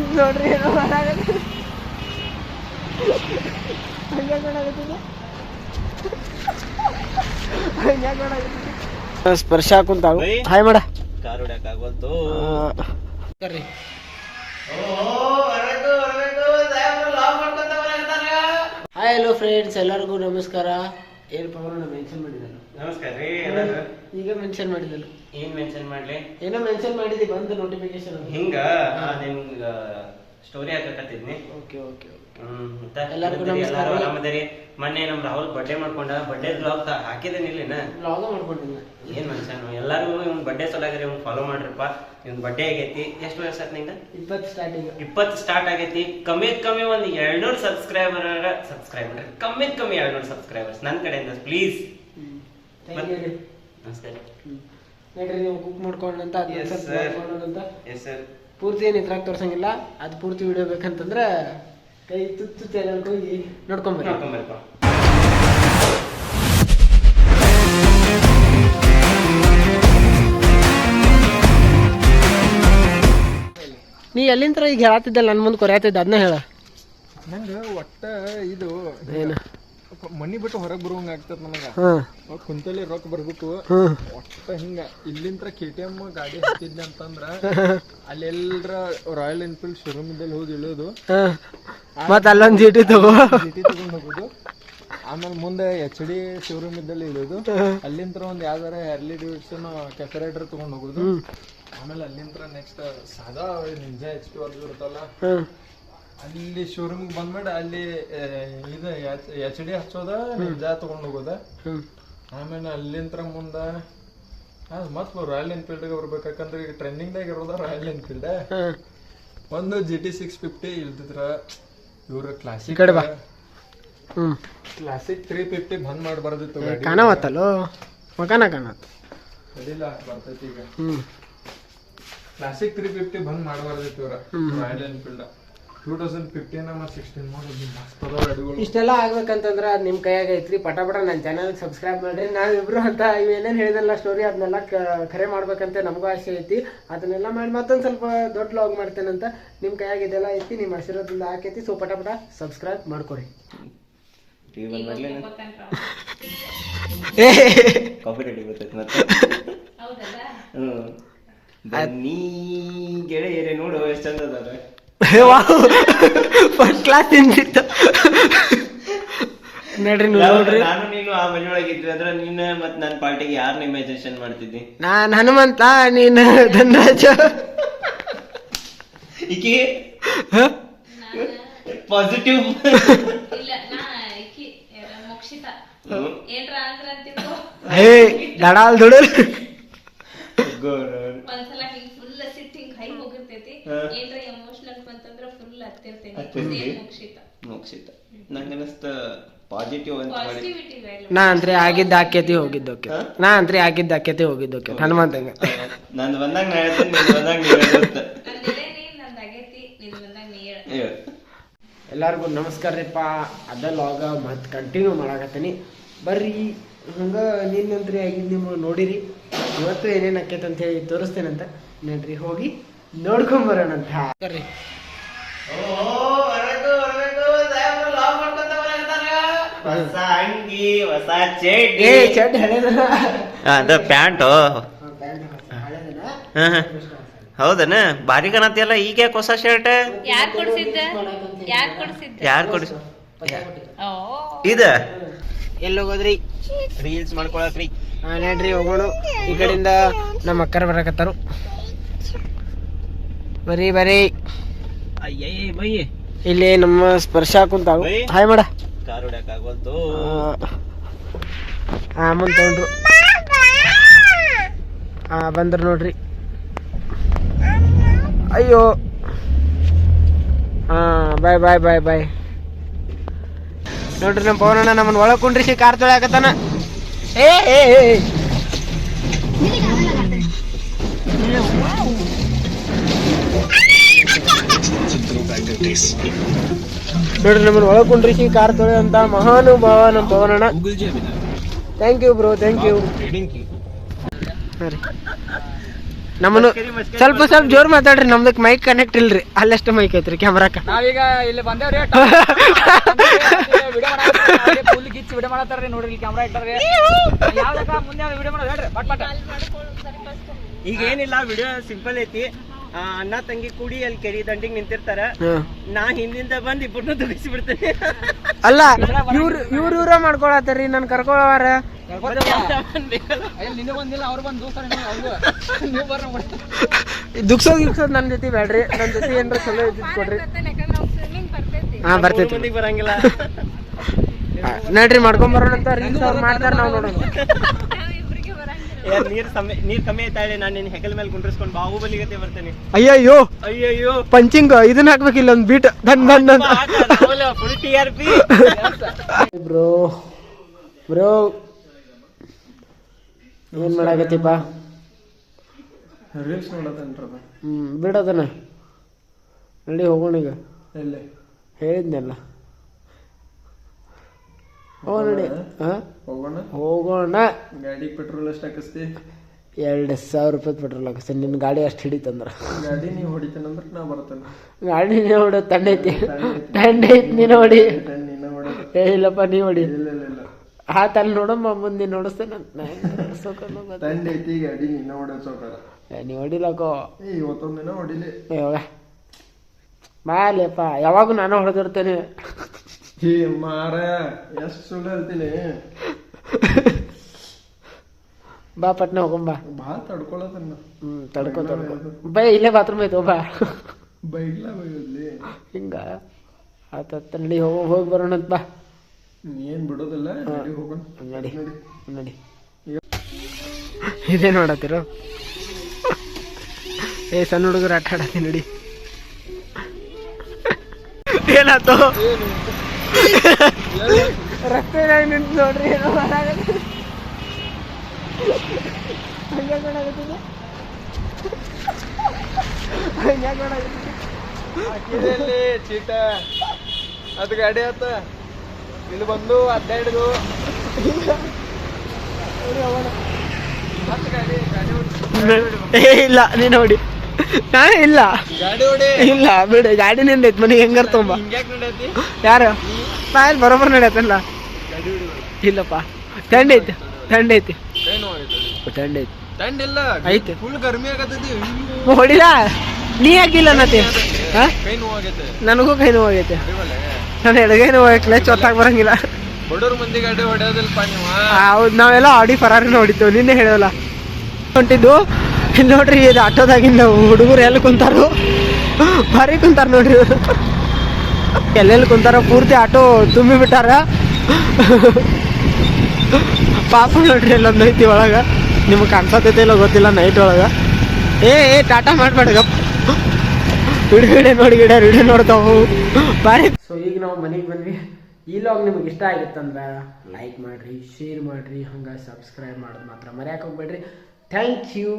Friends ನೋಡ್ರಿ ಏನೋ ಮಾಡಾಗತ್ತೆ ಸ್ಪರ್ಶ ಬೈ. ಹಾಯ್ ಮಾಡ. ಕಾರ್ ಹೊಡ್ಯಾಕಾಗೋಲ್ತು ಕರ್ರಿ. ಹಾಯ್ ಹಲೋ ಫ್ರೆಂಡ್ಸ್ ಎಲ್ಲರಿಗೂ ನಮಸ್ಕಾರ. ಏನು ಪವರ್ ಮೆನ್ಷನ್ ಮಾಡಿದಲ್ಲ ನಮಸ್ಕಾರ ರೀ ಈಗ ಮೆನ್ಷನ್ ಮಾಡಿದಲ್ಲ ಏನ್ ಮೆನ್ಷನ್ ಮಾಡ್ಲಿ? ಏನೋ ಮೆನ್ಷನ್ ಮಾಡಿದಿ ಬಂದು ನೋಟಿಫಿಕೇಶನ್ ಹಿಂಗ? ನಿಮ್ಗ ಸ್ಟೋರಿ ಹಾಕಕತ್ತಿದ್ನಿ ಓಕೆ ಓಕೆ ಓಕೆ ಎಲ್ಲರಿಗೂ ನಮಸ್ಕಾರ. ಆರಾಮದಿರಿ. ಮೊನ್ನೆ ನಮ್ ರಾಹುಲ್ ಬರ್ಡೇ ಮಾಡ್ಕೊಂಡ ಬರ್ಡೇ ಬ್ಲಾಗ್ ಹಾಕಿದೇನಿ ಇಲ್ಲಿನ? ಲಾಗ ಮಾಡ್ಕೊಂಡಿಲ್ಲ ಏನ್ ಮನುಷ್ಯನು? ಎಲ್ಲಾರು ಇವ್ನ ಬರ್ಡೇ ಸೊಲಾಗ್ರಿ ಇವ್ನ ಫಾಲೋ ಮಾಡ್ರಪ್ಪ. ಇವ್ನ ಬರ್ಡೇ ಆಗೈತಿ. ಎಷ್ಟು ವಯಸ್ಸು ಆತ್ ನಿಂಗ ಇಪ್ಪತ್ತು ಸ್ಟಾರ್ಟಿಂಗ್ ಇಪ್ಪತ್ತು ಸ್ಟಾರ್ಟ್ ಆಗೈತಿ. ಕಮ್ಮಿ ಕಮ್ಮಿ ಒಂದ್ ಎರಡ್ನೂರು ಸಬ್ಸ್ಕ್ರೈಬರ್ ಸಬ್ಸ್ಕ್ರೈಬರ್ ಕಮ್ಮಿ ಕಮ್ಮಿ ಎರಡ್ನೂರ್ ಸಬ್ಸ್ಕ್ರೈಬರ್ಸ್ ನನ್ ಕಡೆಯಿಂದ ಪ್ಲೀಸ್ ಥ್ಯಾಂಕ್ ಯು ನಮಸ್ಕಾರ. ನೋಡ್ರಿ ನೀವು ಕುಕ್. ಮಾಡ್ಕೊಂಡಂತ ಎಸ್ ಸರ್ ಪೂರ್ತಿ ಏನು ಇದ್ರಾಗ ತೋರ್ಸಂಗಿಲ್ಲ. ಅದು ಪೂರ್ತಿ ವಿಡಿಯೋ ಬೇಕಂತಂದ್ರೆ ಕೈ ತುತ್ತು ಚಾನಲ್ಗೆ ಹೋಗಿ ನೋಡ್ಕೊಂಬರ್ರಿ. ನೀ ಎಲ್ಲಿಂದ ಈಗ ಹೇಳತ್ತಿದ್ದಲ್ಲ? ನನ್ನ ಮುಂದೆ ಕೊರೆಯತ್ತಿದ್ದ ಅದನ್ನ ಹೇಳ. ನಂಗೆ ಒಟ್ಟ ಇದು ಏನು? ಮನಿ ಬಿಟ್ಟು ಹೊರಗೆ ಬರುವಂಗ ಆಗ್ತದ ನನಗ ಅವಾಗ ಕುಂತಲ್ಲಿ ರೊಕ್ಕ ಬರ್ಬೇಕು. ಒಟ್ಟ ಹಿಂಗ ಇಲ್ಲಿಂತ್ರ ಕೆ ಟಿ ಎಂ ಗಾಡಿ ಹತ್ತಿದ್ದೆ ಅಂತಂದ್ರ ಅಲ್ಲೆಲ್ರ ರಾಯಲ್ ಎನ್ಫೀಲ್ಡ್ ಶೋರೂಮ್ ಇದ್ದಲ್ಲಿ ಹೋಗಿ ಇಳಿಯೋದು ಮತ್ತೆ ಅಲ್ಲೊಂದು ಚೀಟಿ ತಗೋ. ಟಿ ತಗೊಂಡ್ ಹೋಗೋದು. ಆಮೇಲೆ ಮುಂದೆ ಎಚ್ ಡಿ ಶೋರೂಮ್ ಇದ್ದಲ್ಲಿ ಇಳಿಯೋದು ಅಲ್ಲಿಂತ್ರ ಒಂದ್ ಯಾವ್ದಾರ ಹ್ಯಾರ್ಲಿ ಡಿವಿಡ್ಸನ್ ಕೆಫೆರೇಟರ್ ತಗೊಂಡ್ ಹೋಗೋದು. ಆಮೇಲೆ ಅಲ್ಲಿಂತ್ರ ನೆಕ್ಸ್ಟ್ ಸಾದಾ ನಿಂಜಾ ಎಚ್ ಪಿ ವರ್ಗ ಇರುತ್ತಲ್ಲ. ಹಾಂ. ಅಲ್ಲಿ ಶೋರೂಮ್ ಬಂದ್ಮೇಲೆ ಅಲ್ಲಿ ಇದು ಎಚ್ ಡಿ ಹಚ್ಚೋದ ನಿಂಜಾ ತಗೊಂಡು ಹೋಗೋದ? ಆಮೇಲೆ ಅಲ್ಲಿಂತ್ರ ಮುಂದ ಅದು ಮತ್ತೆ ರಾಯಲ್ ಎನ್ಫೀಲ್ಡ್ಗೆ ಬರ್ಬೇಕಂದ್ರೆ ಈಗ ಟ್ರೆಂಡಿಂಗ್ದಾಗ ಇರೋದ ರಾಯಲ್ ಎನ್ಫೀಲ್ಡ್ ಒಂದು ಜಿ ಟಿ ಸಿಕ್ಸ್ ಫಿಫ್ಟಿ ಇಲ್ದಿದ್ರ ಇವ್ರ ಕ್ಲಾಸಿಕ್ ಕಡೆ ಬಾ. ಕ್ಲಾಸಿಕ್ ತ್ರೀ ಫಿಫ್ಟಿ ಬಂದ್ ಮಾಡಬಾರ್ದಿತ್ತು ಕಾಣವತ್ತಲ್ಲೋ? ಮಕಾನ ಕಾಣತ್ತ ಅಡಿಲ್ಲ ಬರ್ತೈತಿ ಈಗ. ಕ್ಲಾಸಿಕ್ ತ್ರೀ ಫಿಫ್ಟಿ ಬಂದ್ ಮಾಡಬಾರ್ದಿತ್ತು ಇವ್ರ Royal Enfield two thousand fifteen ಮತ್ತು ಸಿಕ್ಸ್ಟೀನ್ ಮಾಡೋದು ಮಸ್ತ್ ಅದಾವ ಗಾಡಿಗಳು ಇಷ್ಟೆಲ್ಲ ಆಗ್ಬೇಕಂತಂದ್ರೆ ಅದು ನಿಮ್ಮ ಕೈಯಾಗ ಐತ್ರಿ. ಪಟ ಪಟ ನನ್ನ ಚಾನಲ್ ಸಬ್ಸ್ಕ್ರೈಬ್ ಮಾಡ್ರಿ. ನಾವಿಬ್ರು ಅಂತ ಇವೇನೇನು ಹೇಳಿದಲ್ಲ ಸ್ಟೋರಿ ಅದನ್ನೆಲ್ಲ ಕರೆ ಮಾಡ್ಬೇಕಂತ ನಮಗೂ ಆಸೆ ಐತಿ. ಅದನ್ನೆಲ್ಲ ಮಾಡಿ ಮತ್ತೊಂದು ಸ್ವಲ್ಪ ದೊಡ್ಡ ಲಾಗ್ ಮಾಡ್ತೇನಂತ ನಿಮ್ಮ ಕೈಯಾಗ ಇದೆಲ್ಲ ಐತಿ ನಿಮ್ಮ ಆಶೀರ್ವಾದದಿಂದ ಹಾಕೈತಿ ಸೊ ಪಟ ಪಟ ಸಬ್ಸ್ಕ್ರೈಬ್ ಮಾಡ್ಲಿ ಕಾಫಿ ರೆಡಿ ಬರ್ತೈತಿ ಮತ್ತೆ? ಹ್ಮ್. ಬನ್ನಿ ಗೆಳೆಯರೇ ನೋಡು ಎಷ್ಟು ಚಂದ ಅದಾರ ಫಸ್ಟ್ ಕ್ಲಾಸ್ ತಿಂದಿತ್ತು ನೋಡ್ರಿ ನೀವು ನೋಡ್ರಿ. ನಾನು ನೀನು ಆ ಮನೆಯೊಳಗೆ ಇದ್ವಿ ಅಂದ್ರೆ ನೀನು ಮತ್ತೆ ನನ್ನ ಪಾರ್ಟಿಗೆ ಯಾರನ್ನ ಇಮ್ಯಾಜಿನೇಷನ್ ಮಾಡ್ತಿದ್ದಿ? ನಾನು ಹನುಮಂತ ನೀನು ಧನರಾಜ. ಈಕಿ? ಪಾಸಿಟಿವ್ ಇಲ್ಲ ನಾ ಇಕಿ ಮೋಕ್ಷಿತ. ಏನ್ರ ಅಂದ್ರ ಅಂತಿದ್ದು ಹೇ ದಡಾಲ್ ದುಡಲ್. ಒಂದ್ಸಲ ಹಿಂಗ್ ಫುಲ್ ಸಿಟ್ ಹಿಂಗ್ ಹೈ ಹೋಗಿರ್ತೈತಿ ಏನ್ರ ಎಮೋಷನಲ್ ಬಂತಂದ್ರ ಫುಲ್ ಮೋಕ್ಷಿತ ಪಾಸಿಟಿವ್ ಅಂತ ನಾ ಅಂತ್ರಿ ಆಗಿದ್ದ ಆಕೇತಿ ಹೋಗಿದ್ದೋಕೆ. ನಾ ಅಂದ್ರೆ ಆಗಿದ್ದ ಆಕೇತಿ ಹೋಗಿದ್ದೋಕೆ. ಹನುಮಂತಂಗ. ನಂದು ಬಂದಾಗ ನಾ ಹೇಳ್ತೀನಿ ನಿಂದು ಬಂದಾಗ ಹೇಳುತ್ತ ಎಲ್ಲರಿಗೂ ನಮಸ್ಕಾರ ರೀಪ್ಪ ಅದ ಲಾಗ ಮತ್ ಕಂಟಿನ್ಯೂ ಮಾಡಾಕತ್ತೀನಿ. ಬರ್ರಿ ಹಂಗ ನಿನ್ನಂತ್ರಿ ಆಗಿದ್ದು ನೀವು ನೋಡಿರಿ. ಇವತ್ತು ಏನೇನು ಆಕೈತೆ ಅಂತ ಹೇಳಿ ತೋರಿಸ್ತೇನಂತ. ನೋಡ್ರಿ ಹೋಗಿ. ನೋಡ್ಕೊಂಬರೋಣಂತ. ಬರ್ರಿ. ಹೊಸ ಅಂಗಿ ಹೊಸ ಚಡ್ಡಿ ಏ ಚಡ್ ಹಳೇದನ ಅದ ಪ್ಯಾಂಟು. ಹೌದನ? ಭಾರಿ ಕಾಣತಿಯಲ್ಲ ಈಗ ಯಾಕೆ ಹೊಸ ಶರ್ಟ್ ಯಾರ್ ಕೊಡ್ಸಿದ್ದ? ಯಾರ್ ಕೊಡ್ಸಿದ್ದ? ಯಾರು ಕೊಡಿಸ್ ಓ. ಇದ? ಎಲ್ಲಿ ಹೋಗೋದ್ರಿ ರೀಲ್ಸ್ ಮಾಡ್ಕೊಳಕ್ರಿ. ನಡ್ರಿ ಹೋಗೋಣ. ಈ ಕಡೆಯಿಂದ ನಮ್ಮ ಅಕ್ಕರ ಬರಕತ್ತಾರು. ಬರೀ ಬರೀ. ಇಲ್ಲಿ ನಮ್ಮ ಸ್ಪರ್ಶ ಕುಂತ ಹಾಯ್ ಮಾಡ ಕಾರ್ ಹೊಡ್ಯಾಕಾಗೋಲ್ತು ತಗೊಂಡ್ರು ಹಾ ಬಂದ್ರು ನೋಡ್ರಿ ಅಯ್ಯೋ ಹಾ ಬಾಯ್ ಬಾಯ್ ಬಾಯ್ ಬಾಯ್ ನೋಡ್ರಿ ನಮ್ಮ ಪವನಣ್ಣ ನಮ್ಮನ್ನ ಒಳಗೆ ಕಾರ್ ತೊಳ್ಯಾಕತ್ತಾನ ಏ ಏ ಏ, ಏ. ನೋಡ್ರಿ ನಮ್ಮನ್ನು ಒಳಗ್ ಕುಂಡ್ರಿಸಿ ಕಾರ್ ತೊಳೆದಂತ ಮಹಾನುಭಾವ ನಮ್ಮ ಪವನಣ್ಣ thank you bro thank you ಹಾಂ ರೀ ನಮ್ಮನ್ನು ಸ್ವಲ್ಪ ಸ್ವಲ್ಪ ಜೋರ್ ಮಾತಾಡ್ರಿ ನಮ್ದಕ್ ಮೈಕ್ ಕನೆಕ್ಟ್ ಇಲ್ರಿ. ಅಲ್ಲಷ್ಟು ಮೈಕ್ ಐತ್ರಿ ಕ್ಯಾಮ್ರಾಕ ನಾವೀಗ ಇಲ್ಲಿ ಬಂದೇವ್ರಿ. ವಿಡಿಯೋ ಫುಲ್ ಗಿಚ್ಚಿ ವಿಡಿಯೋ ಮಾಡತ್ತಾರ್ರಿ ನೋಡ್ರಿ ಇಲ್ಲಿ ಕ್ಯಾಮ್ರಾ ಇಟ್ಟಾರ್ರಿ ಯಾವ್ದಕ್ಕ ಮುಂದೆ ವಿಡಿಯೋ ಮಾಡೋದು ಹೇಳ್ರಿ ಬಟ್ ಪಟ್. ಈಗ ಏನಿಲ್ಲ ವಿಡಿಯೋ ಸಿಂಪಲ್ ಐತಿ. ಅಣ್ಣ ತಂಗಿ ಕೂಡಿ ಅಲ್ಲಿ ಕೆರಿ ದಂಡಿಗೆ ನಿಂತಿರ್ತಾರ. ನಾ ಹಿಂದಿಂದ ಬಂದ್ ಇಬ್ಬರನ್ನ ದುಡಿಸಿ ಬಿಡ್ತೇನೆ ಅಲ್ಲ ಇವ್ರ ಇವ್ರ ಇವ್ರ ಮಾಡ್ಕೊಳತ್ತಾರ್ರಿ ನನ್ ಕರ್ಕೊಳವಾರ. ನಿನ್ನೆ ಬಂದಿಲ್ಲ ಅವ್ರು ಬಂದು ದೂಸ್ತಾರ ಅವ್ರು ನೀವು ಬರ್ರಿ ದುಗ್ಸೋದ್ ನನ್ ಜೊತೆ ಬೇಡ್ರಿ ನನ್ ಜೊತೆ ಏನ್ರ ಚಲೋ ಇದ್ದಿದ್ ಕೊಡ್ರಿ. ಹಾ ಬರ್ತೈತಿ ಬರಂಗಿಲ್ಲ. ನಡ್ರಿ ಮಾಡ್ಕೊಂಡ್ ಬರೋಣ ಅಂತ ರೀಲ್ಸ್ ಅವ್ರು ಮಾಡ್ತಾರ ನಾವ್ ನೋಡೋಣ ನಾವ್ ಇಬ್ರಿಗೆ ಬರಂಗಿಲ್ಲ ಏ, ನೀರ್ ಸಮಯ ನೀರ್ ಕಮ್ಮಿ ಐತಾಳೆ ನಾನು ನಿನ್ನ ಹೆಗಲ್ ಮೇಲೆ ಗುಂಡ್ರಿಸ್ಕೊಂಡು ಬಾಹುಬಲಿ ಗತೆ ಬರ್ತೇನೆ. ಅಯ್ಯಯ್ಯೋ! ಅಯ್ಯಯ್ಯೋ! ಪಂಚಿಂಗ್ ಇದನ್ನ ಹಾಕ್ಬೇಕಿಲ್ಲ ಒಂದ್ ಬೀಟ್ ದನ್ ದನ್ Dhan. Full T R P bro bro ಏನ್ ಮಾಡಾಕತ್ತಿಪ್ಪ? ರೀಲ್ಸ್ ನೋಡತ್ತೇನ್ರದ ಹ್ಮ್ ಬಿಡೋದನ್ನ. ನಡಿ ಹೋಗೋಣ ಈಗ ಎಲ್ಲಿ? ಹೇಳಿದ್ನಲ್ಲ. ನಡಿ ಹೋಗೋಣ. ಹೋಗೋಣ. ಗಾಡಿ ಪೆಟ್ರೋಲ್ ಎಷ್ಟು ಹಾಕಿಸ್ತಿ? ಎರಡು ಸಾವಿರ ರೂಪಾಯಿ ಪೆಟ್ರೋಲ್ ಹಾಕಿಸ್ತೀನಿ. ನಿನ್ನ ಗಾಡಿ ಅಷ್ಟು ಹಿಡಿತಂದ್ರ. ಗಾಡಿ ನೀವು ಹೊಡಿತೇನಂದ್ರೆ ನಾ ಬರ್ತೇನೆ. ಗಾಡಿ ನೀನು ಹೊಡೋ ತಂಡೈತಿ ತಂಡ ಐತಿ. ನೀನು ಹೊಡಿ. ನೀನ ಏ ಇಲ್ಲಪ್ಪ ನೀ ಹೊಡಿ. ಆ ತಲ್ಲಿ ನೋಡಮ್ಮ ಮುಂದೆ ನೋಡಿಸ್ತೇನೆ. ತಂಡ ಐತಿ ಗಾಡಿ ನಿನ್ನ ಹೊಡೋದು ಸೌಕಾರ ನೀ ಹೊಡಿಲಕ್ಕೋ ಇವತ್ತೊಂದಿನ ಇವತ್ತೊಂದು ದಿನ ಹೊಡಿಲಿ. ಬಾಲೆಪ್ಪ ಯಾವಾಗೂ ನಾನು ಹೊಡೆದಿರ್ತೇನೆ. ಏ ಮಾರ ಎಷ್ಟು ಸುಳ್ಳು ಹೇಳ್ತೀನಿ. ಬಾ ಪಟ್ನ ಹೋಗಂಬಾ ಭಾಳ ತಡ್ಕೊಳತನ್ನ ಹ್ಮ್ ತಡ್ಕೊ ತಡ್ಕೊ. ಬೈ ಇಲ್ಲೇ ಬಾತ್ರೂಮ್ ಐತೋ ಬಾ. ಬೈಗ್ಲ ಬೈಲಿ ಹಿಂಗ? ಆತ ನಡಿ ಹೋಗಿ ಹೋಗಿ ಬರೋಣ ಅಂತ ಬಾ. ಏನು ಬಿಡೋದಿಲ್ಲ ನಡಿ ಹೋಗೋಣ. ನಡಿ ನಡಿ. ಇದೇ ನೋಡತ್ತಿರೋ? ಏ ಸಣ್ಣ ಹುಡುಗರು ಆಟ ಆಡತ್ತಿ ನಡಿ. ಏನಾಯ್ತು? ರಸ್ತೆ ನಿಂತು ನೋಡ್ರಿ ಏನೋ ಮಾಡಾಕತ್ತಿ. ಹಂಗ್ಯಾಕ್? ಹಾಕಿದಲ್ಲಿ ಚೀಟ. ಅದು ಗಾಡಿ ಆತ. ಇಲ್ಲಿ ಬಂದು ಅಡ್ಡಾಡಿದು ಇಲ್ಲ ನೀನು ನೋಡಿ ನಾ ಇಲ್ಲ. ಇಲ್ಲ ಬಿಡು ಗಾಡಿ ನಿಂದೈತ್ ಮನೆಗೆ ಹೆಂಗಾರ ತುಂಬಾ ಯಾರು? ಬಾಯ್ ಬರೋಬರ್ ನಡೆಯತ್ತಲ್ಲ? ಇಲ್ಲಪ್ಪ. ತಂಡ ಐತಿ ತಂಡ ಐತಿ. ತಂಡ ಐತಿ. ತಂಡ ಇಲ್ಲ ಐತೆ. ಫುಲ್ ಗರ್ಮಿ ಆಗತ್ತೈತಿ ಹೊಡಿಲ? ನೀ ಯಾಕಿಲ್ಲ ಅನ್ನತಿ ನನಗೂ ಕೈ ನೋವು ಆಗೈತೆ ನಾನು ಎಡಗೈ ನೋವಾಗಕ್ಲೆ ಚೊತ್ತಾಗ ಬರಂಗಿಲ್ಲ. ಬಡವ್ರ ಮಂದಿ ಗಾಡಿ ಹೊಡೆಯೋದಿಲ್ಪ ನೀವು? ಹೌದು ನಾವೆಲ್ಲ ಆಡಿ ಫರಾರಿ ಹೊಡಿತೇವೆ ನಿನ್ನೆ ಹೇಳೋಲ್ಲ. ಹೊಂಟಿದ್ದು ಇಲ್ಲಿ ನೋಡ್ರಿ ಇದು ಆಟೋದಾಗಿಂದ ಹುಡುಗರು ಎಲ್ಲಿ ಕುಂತಾರು ಭಾರಿ ಕುಂತಾರ ನೋಡ್ರಿ ಇವ್ರು. ಎಲ್ಲೆಲ್ಲಿ ಕುಂತಾರ ಪೂರ್ತಿ ಆಟೋ ತುಂಬಿ ಬಿಟ್ಟಾರ. ಪಾಪ ನೋಡ್ರಿ ಎಲ್ಲೊಂದು ಐತಿ ಒಳಗ. ನಿಮ್ಗೆ ಕಾಣಿಸತೈತೆ ಇಲ್ಲ ಗೊತ್ತಿಲ್ಲ ನೈಟ್ ಒಳಗ. ಏ ಏ, ಟಾಟಾ ಮಾಡ್ಬೇಡಗಪ್ಪ ವಿಡಿಯೋ ವಿಡಿಯೋ ನೋಡಿ ಗಿಡ ವಿಡಿಯೋ ನೋಡ್ತಾವು ಬಾರಿ ಸೊ ಈಗ ನಾವು ಮನೆಗೆ ಬಂದ್ವಿ. ಈ ಲಾಗ್ ನಿಮ್ಗೆ ಇಷ್ಟ ಆಗಿತ್ತಂದ್ರೆ ಲೈಕ್ ಮಾಡಿರಿ ಶೇರ್ ಮಾಡಿರಿ. ಹಂಗೆ ಸಬ್ಸ್ಕ್ರೈಬ್ ಮಾಡೋದು ಮಾತ್ರ ಮರ್ಯಾಕೆ ಹೋಗ್ಬೇಡ್ರಿ. Thank you